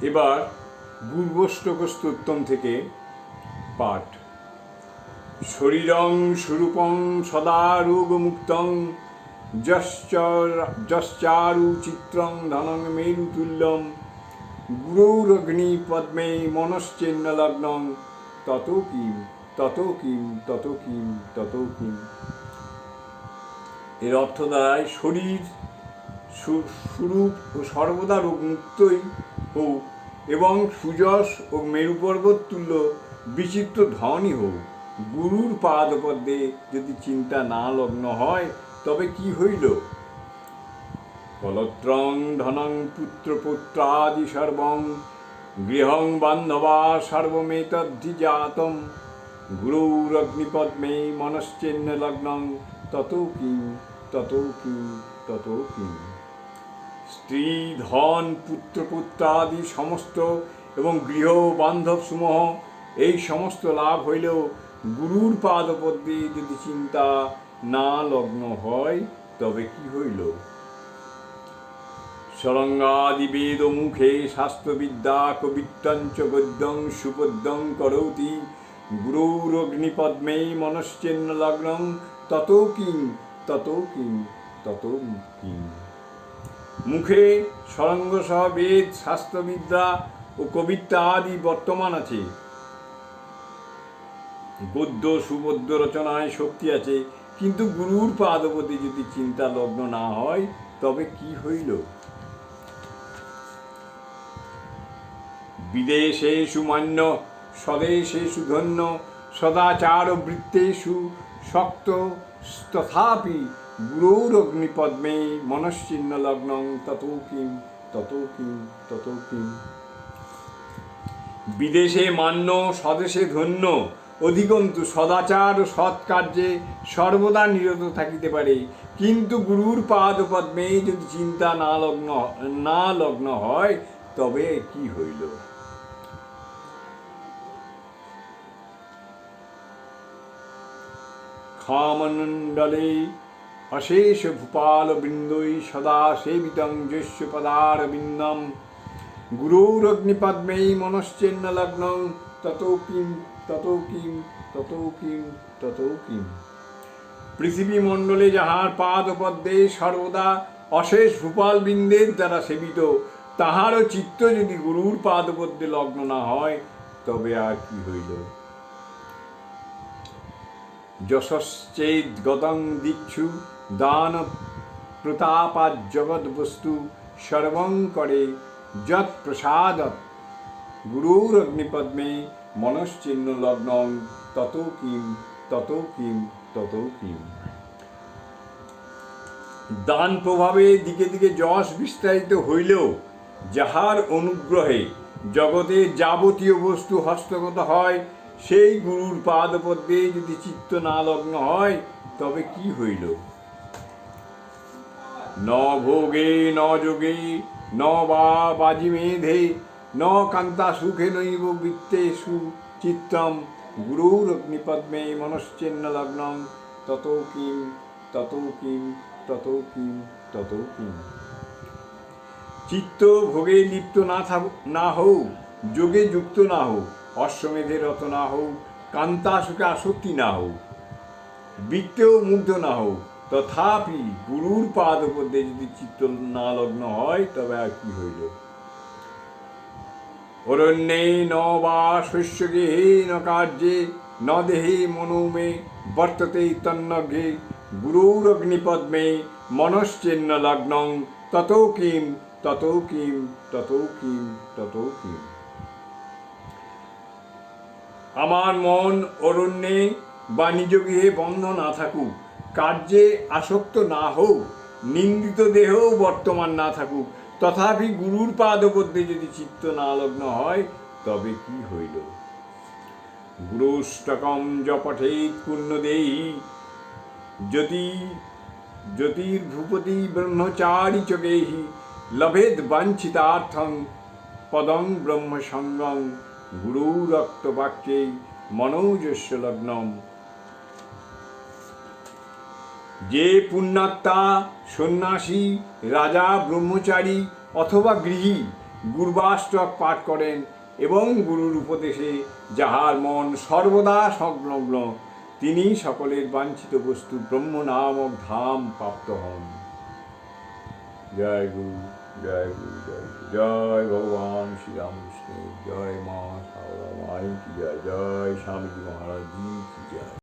এবার পূর্বষ্টকস্তুত্তম থেকে পাঠ। শরীরং স্বরূপং সদা রোগমুক্তং, যশ্চারু চিত্রং ধনং মেরুতুল্যম, গুরৌরগ্নি পদ্মে মনশ্চেন্ন লগ্নং তত কিম তত কিম তত কিম তত কিম এর অর্থ দাঁড়ায় শরীর সু- স্বরূপ ও সর্বদা রোগমুক্তই হোক এবং সুযশ ও মেরু পর্বত তুল্য বিচিত্র ধনই হোক। গুরুর পাদপদ্মে যদি চিন্তা না লগ্ন হয়, তবে কি হইল? ফলত্রং ধনং পুত্র পুত্রাদি সর্বং, গৃহং বান্ধবা সর্বমেতদ্ধি জাতম। গুরৌরগ্নিপদ্মে মনশ্চেন্ন লগ্নং, তত কিম তত কিম তত কিম স্ত্রী ধন পুত্র পুত্রাদি সমস্ত এবং গৃহ বান্ধব সমূহ, এই সমস্ত লাভ হইলেও গুরুর পাদপদ্মে যদি চিন্তা না লগ্ন হয়, তবে কি হইল? সরঙ্গাদি বেদ মুখে শাস্ত্রবিদ্যা কবিত্তঞ্চ গদ্যং সুপদ্যং করৌতি, গুরৌরগ্নিপদ্মে মনশ্চেন্ন লগ্নং তত কিং তত কিং তত কিং মুখে সরঙ্গ সহ বেদ, শাস্ত্রবিদ্যা ও কবিতা আদি বর্তমান আছে। গদ্য সুবদ্য রচনায় শক্তি আছে, কিন্তু গুরুর পাদপতি যদি চিন্তা লগ্ন না হয়, তবে কি হইল? বিদেশেষু মান্য, স্বদেশেষু ধন্য সদাচার বৃত্তেষু শক্ত, তথাপি গুরৌরগ্নিপদ্মে মনশ্চিহ্ন লগ্নং তত কিম তত কিম তত কিম বিদেশে মান্য স্বদেশে ধন্য অধিকন্তু সদাচার ও সৎ কার্যে সর্বদা নিরত থাকিতে পারে। কিন্তু গুরুর পাদ পদ্মে যদি চিন্তা না লগ্ন না লগ্ন হয়, তবে কি হইল? খামণ্ডলে অশেষ ভূপাল বৃন্দই সদা সেবিতং যস্য পদার বিন্দম গুরৌরগ্নিপদ্মে মনশ্চেন্ন লগ্নং তত কিম তত কিম তত কিম তত কিম পৃথিবী মণ্ডলে যাহার পাদপদ্মে সর্বদা অশেষ ভূপাল বৃন্দের দ্বারা সেবিত। তাহারও চিত্ত যদি গুরুর পাদপদ্মে লগ্ন না হয়, তবে আর কি হইল? যশশ্চেদ গতং দীক্ষু দান প্রতাপাদ জগৎ বস্তু সর্বং করে যৎ প্রসাদত গুরুর অগ্নিপদ্মে মনশ্চিহ্ন লগ্নং তত কিম তত কিম তত কিম। দান প্রভাবে দিকে দিকে যশ বিস্তারিত হইলেও যাহার অনুগ্রহে জগতে যাবতীয় বস্তু হস্তগত হয় সেই গুরুর পাদপদ্মে যদি চিত্ত না লগ্ন হয়, তবে কি হইল? ন ভোগে, ন যোগে, ন বা বাজি মেধে, ন কান্তা সুখে নৈব বৃত্তেষু চিত্তম। গুরুর অগ্নিপদ্মে মনশ্চেন্ন লগ্নং তত কিম তত কিম তত কিম তত কিম। চিত্ত ভোগে লিপ্ত না থাক না হোক যোগে যুক্ত না হোক অশ্বমেধে রত না হোক কান্তা সুখে আসক্তি না হোক বৃত্তেও মুগ্ধ না হোক তথাপি গুরুর পাদপদ্মে যদি চিত্ত না লগ্ন হয়, তবে আর কি হইল? অরণ্যে ন বা শস্যগেহে ন কার্যে, ন দেহে মনোমে, বর্ততে তন্নঘে গুরৌরগ্নিপদ্মে মনশ্চেন্ন লগ্নং তত কিম তত কিম তত কিম তত কিম আমার মন অরণ্যে বা নিজ গৃহে বন্ধ না থাকুক, কার্যে আসক্ত না হোক, নিন্দিত দেহও বর্তমান না থাকুক। তথাপি গুরুর পাদপদ্মে যদি চিত্ত না লগ্ন হয়, তবে কি হইল? গুরুষ্টকম জপঠেত পুণ্যদেহী, জ্যোতি, জ্যোতির্ভূপতি ব্রহ্মচারী চকেহি লভেদ বাঞ্ছিতার্থং পদং ব্রহ্মসঙ্গম গুরুরক্তবাক্যে মনোজস্য লগ্নম যে পুণ্যাত্মা সন্ন্যাসী রাজা ব্রহ্মচারী অথবা গৃহী গুরবাষ্টক পাঠ করেন এবং গুরুর উপদেশে যাহার মন সর্বদা সংলগ্ন, তিনি সকলের বাঞ্ছিত বস্তু ব্রহ্ম নামক ধাম প্রাপ্ত হন। জয় গুরু। জয় গুরু জয় জয় ভগবান শ্রীরামকৃষ্ণ জয় মা সারদা মাই কি জয় জয় স্বামীজি মহারাজ কি জয়।